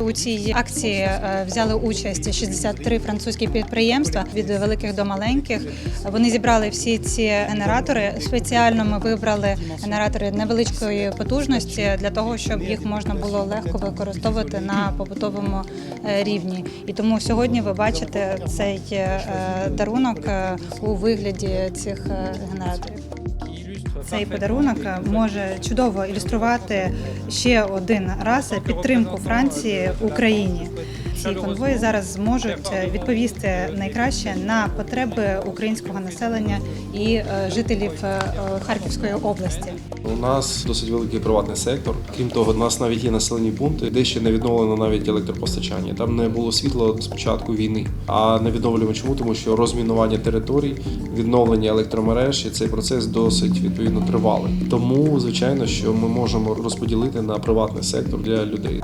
У цій акції е, взяли участь 63 французькі підприємства від великих до маленьких. Вони зібрали всі ці генератори. Спеціально ми вибрали генератори невеличкої потужності для того, щоб їх можна було легко використовувати на побутовому е, рівні. І тому сьогодні ви бачите цей е, дарунок у вигляді цих генераторів. Цей подарунок може чудово ілюструвати ще один раз підтримку Франції Україні. Ці конвої зараз зможуть відповісти найкраще на потреби українського населення і е, жителів е, Харківської області. У нас досить великий приватний сектор. Крім того, у нас навіть є населені пункти, де ще не відновлено навіть електропостачання. Там не було світла з початку війни. А не відновлюємо чому? Тому що розмінування територій, відновлення електромереж і цей процес досить відповідно тривалий. Тому, звичайно, що ми можемо розподілити на приватний сектор для людей.